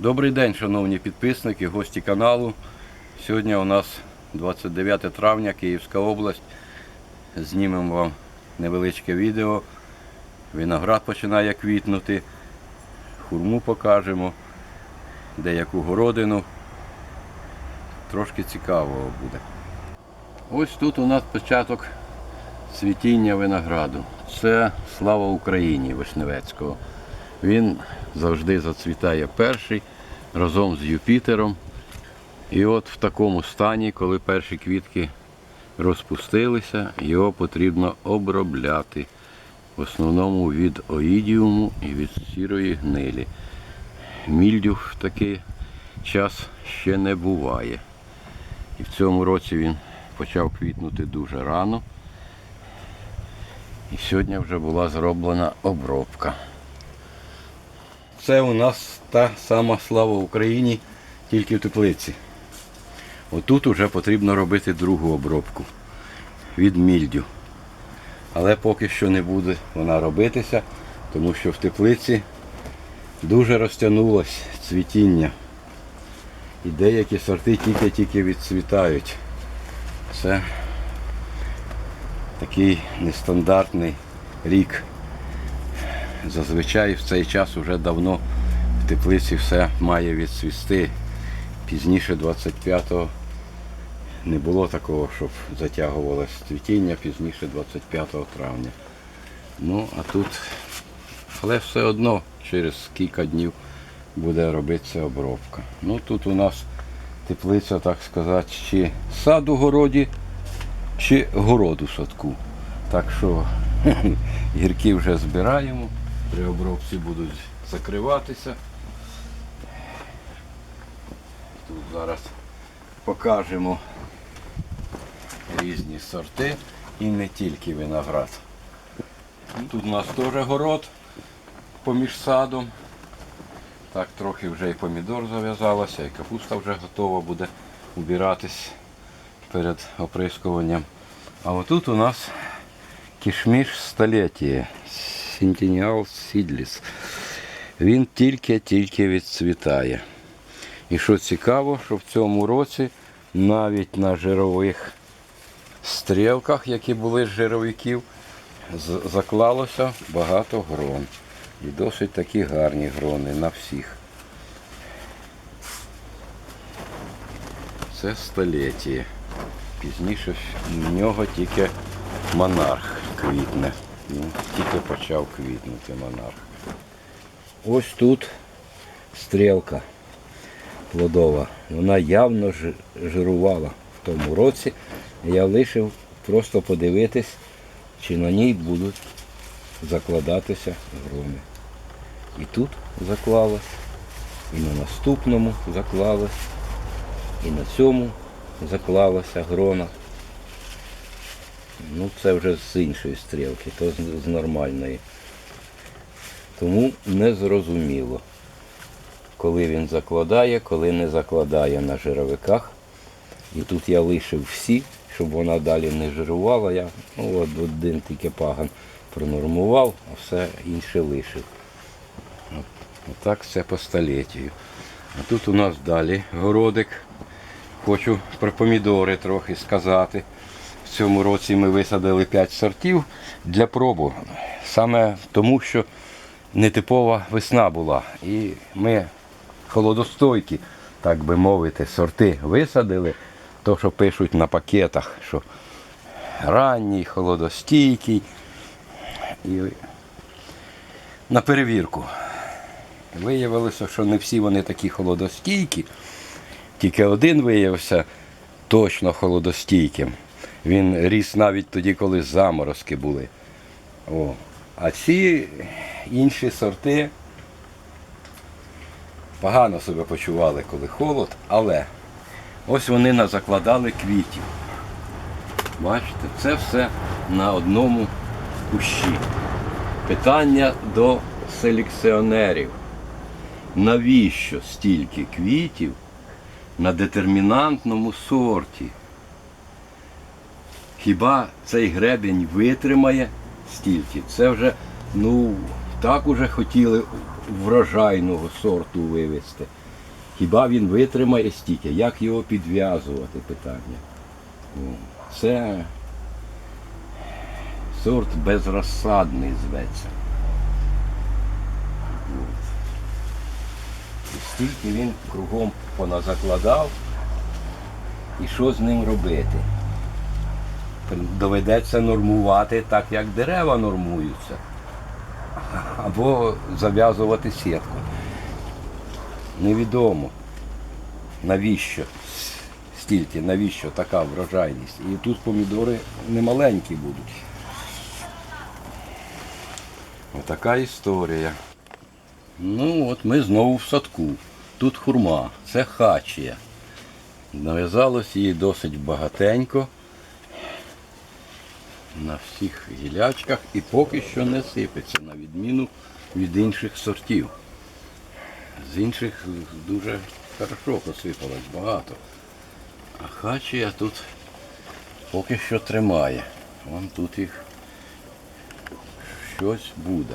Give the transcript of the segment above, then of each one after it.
Добрий день, шановні підписники, гості каналу. Сьогодні у нас 29 травня, Київська область. Знімемо вам невеличке відео. Виноград починає квітнути. Хурму покажемо, деяку городину. Трошки цікавого буде. Ось тут у нас початок цвітіння винограду. Це слава Україні Вишневецького. Він завжди зацвітає перший разом з Юпітером. І от в такому стані, коли перші квітки розпустилися, його потрібно обробляти. В основному від оїдіуму і від сірої гнилі. Мільдю в такий час ще не буває. І в цьому році він почав квітнути дуже рано. І сьогодні вже була зроблена обробка. Це у нас та сама слава Україні, тільки в теплиці. Отут вже потрібно робити другу обробку від мільдю. Але поки що не буде вона робитися, тому що в теплиці дуже розтягнулось цвітіння. І деякі сорти тільки-тільки відцвітають. Це такий нестандартний рік. Зазвичай в цей час вже давно в теплиці все має відцвісти. Пізніше 25-го не було такого, щоб затягувалось цвітіння пізніше 25 травня. Ну, а тут, але все одно через кілька днів буде робитися обробка. Ну тут у нас теплиця, так сказати, чи сад у городі, чи город у садку. Так що гірки вже збираємо, при обробці будуть закриватися. Тут зараз покажемо різні сорти і не тільки виноград. Тут у нас теж город поміж садом. Так, трохи вже і помідор зав'язалося, і капуста вже готова буде убиратись перед оприскуванням. А отут у нас кішміш століття, Сентініал Сідліс. Він тільки-тільки відцвітає. І що цікаво, що в цьому році навіть на жирових стрілках, які були з жировиків, заклалося багато грон. І досить такі гарні грони на всіх. Це століття. Пізніше в нього тільки монарх квітне. Він тільки почав квітнути монарх. Ось тут стрілка плодова. Вона явно жирувала в тому році. Я лишив просто подивитись, чи на ній будуть закладатися грони. І тут заклалось, і на наступному заклалось, і на цьому заклалася грона. Ну, це вже з іншої стрілки, то з, нормальної. Тому не зрозуміло, коли він закладає, коли не закладає на жировиках. І тут я лишив всі, щоб вона далі не жирувала. Я ну, один тільки паган пронормував, а все інше лишив. От, отак все по століттю. А тут у нас далі городик. Хочу про помідори трохи сказати. Цьому році ми висадили 5 сортів для пробу. Саме тому, що нетипова весна була. І ми холодостойкі, так би мовити, сорти висадили. То, що пишуть на пакетах, що ранній, холодостійкий. І на перевірку. Виявилося, що не всі вони такі холодостійкі. Тільки один виявився точно холодостійким. Він ріс навіть тоді, коли заморозки були. О. А ці інші сорти погано себе почували, коли холод, але ось вони назакладали квітів. Бачите, це все на одному кущі. Питання до селекціонерів. Навіщо стільки квітів на детермінантному сорті? Хіба цей гребінь витримає стільки? Це вже, ну, так уже хотіли врожайного сорту вивезти. Хіба він витримає стільки? Як його підв'язувати питання? Це сорт безрозсадний зветься. Стільки він кругом поназакладав, і що з ним робити? Доведеться нормувати так, як дерева нормуються. Або зав'язувати сітку. Невідомо, навіщо стільки, навіщо така врожайність. І тут помідори немаленькі будуть. Отака історія. Ну от ми знову в садку. Тут хурма, це хачія. Нав'язалось її досить багатенько на всіх гілячках і поки що не сипеться, на відміну від інших сортів. З інших дуже хорошо посипалось, багато. А хачія тут поки що тримає. Вон тут їх щось буде.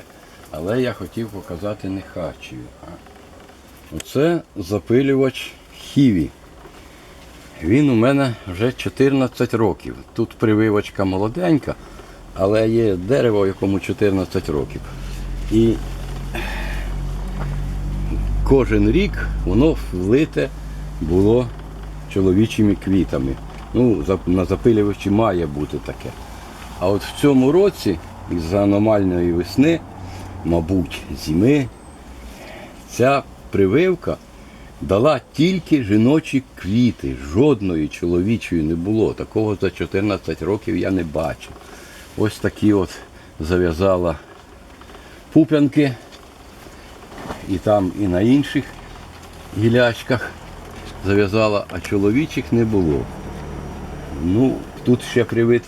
Але я хотів показати не хачію. Оце запилювач хіві. Він у мене вже 14 років. Тут прививочка молоденька, але є дерево, якому 14 років. І кожен рік воно влите було чоловічими квітами. Ну, на запилювачі має бути таке. А от в цьому році, із-за аномальної весни, мабуть, зими, ця прививка дала тільки жіночі квіти. Жодної чоловічої не було. Такого за 14 років я не бачив. Ось такі от зав'язала пуп'янки. І там, і на інших гілячках зав'язала, а чоловічих не було. Ну, тут ще привит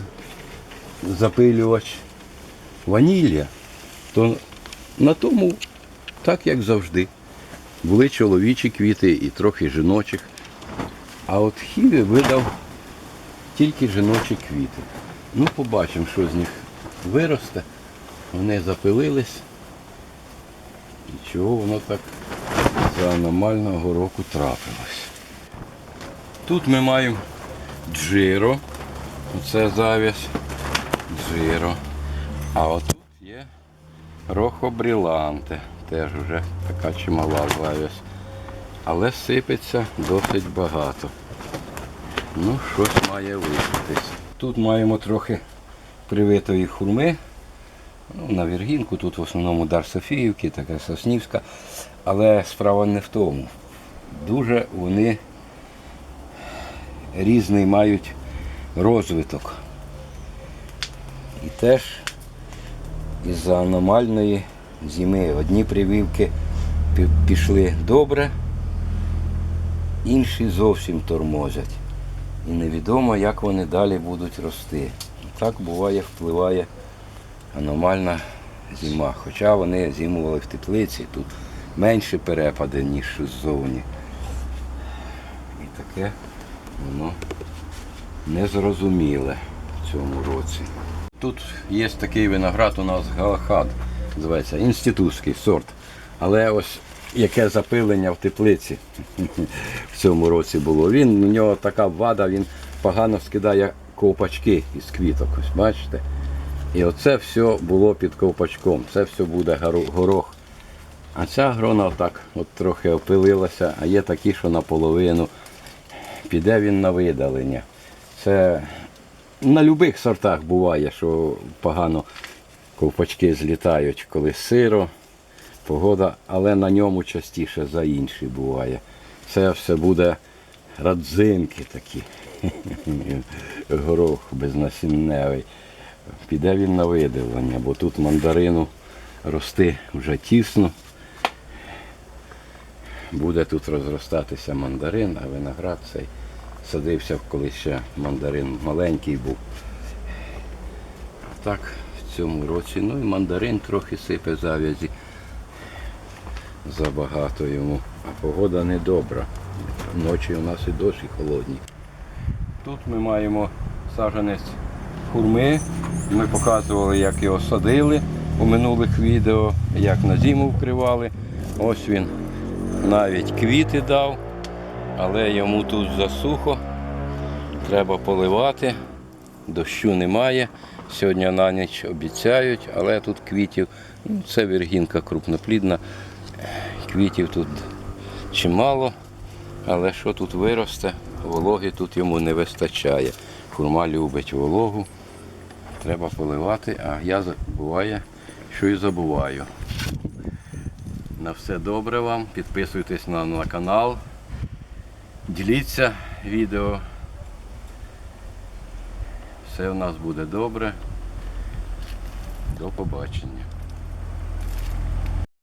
запилювач ванілля, то на тому, так як завжди, були чоловічі квіти і трохи жіночих. А от хіві видав тільки жіночі квіти. Ну, побачимо, що з них виросте. Вони запилились. І чого воно так за аномального року трапилось. Тут ми маємо джиро. Оце зав'язь. Джиро. А отут є рохо бріланте. Теж вже така чимала зав'язь. Але сипеться досить багато. Ну, щось має виситись. Тут маємо трохи привитої хурми. Ну, на Віргінку, тут в основному дар Софіївки, така Соснівська. Але справа не в тому. Дуже вони різний мають розвиток. І теж із-за аномальної зими одні прививки пішли добре, інші зовсім тормозять. І невідомо, як вони далі будуть рости. Так буває, впливає аномальна зима. Хоча вони зимували в теплиці, тут менше перепади, ніж ззовні. І таке воно незрозуміле в цьому році. Тут є такий виноград у нас галахад, називається інститутський сорт. Але ось яке запилення в теплиці в цьому році було. Він, у нього така вада, він погано скидає ковпачки із квіток. Ось бачите? І оце все було під ковпачком. Це все буде горох. А ця грона отак от трохи опилилася, а є такі, що наполовину піде він на видалення. Це на будь-яких сортах буває, що погано ковпачки злітають, коли сиро, погода, але на ньому частіше за інші буває. Це все буде радзинки такі. Горох безнасінневий. Піде він на видавлення, бо тут мандарину рости вже тісно. Буде тут розростатися мандарин, а виноград цей садився, коли ще мандарин маленький був. Так, цьому році. Ну і мандарин трохи сипе зав'язі. Забагато йому. А погода не добра. Ночі у нас і дощі холодні. Тут ми маємо саджанець хурми. Ми показували, як його садили у минулих відео, як на зиму вкривали. Ось він навіть квіти дав. але йому тут засухо. Треба поливати. Дощу немає. Сьогодні на ніч обіцяють, але тут квітів. Ну, це віргінка крупноплідна. Квітів тут чимало, але що тут виросте, вологи тут йому не вистачає. Хурма любить вологу. Треба поливати, а я забуваю, що і забуваю. На все добре вам. Підписуйтесь на, на канал. Діліться відео. Все у нас буде добре. До побачення.